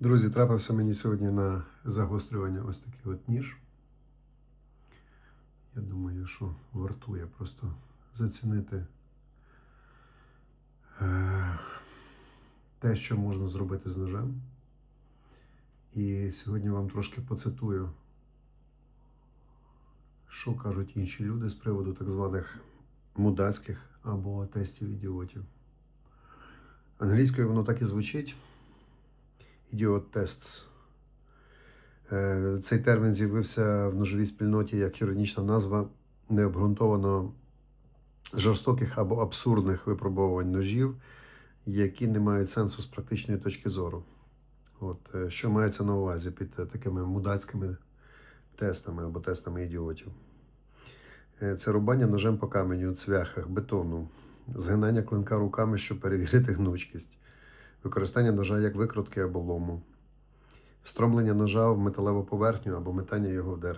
Друзі, трапився мені сьогодні на загострювання ось такий от ніж. Я думаю, що вартує просто зацінити е, те, що можна зробити з ножем. І сьогодні вам трошки поцитую, що кажуть інші люди з приводу так званих мудацьких або тестів ідіотів. Англійською воно так і звучить. Ідіот тест. Цей термін з'явився в ножовій спільноті як іронічна назва необґрунтовано жорстоких або абсурдних випробовувань ножів, які не мають сенсу з практичної точки зору. От, е, що мається на увазі під е, такими мудацькими тестами або тестами ідіотів? Е, Це рубання ножем по каменю, цвяхах, бетону, згинання клинка руками, щоб перевірити гнучкість, використання ножа як викрутки або лому, встромлення ножа в металеву поверхню або метання його в дерево.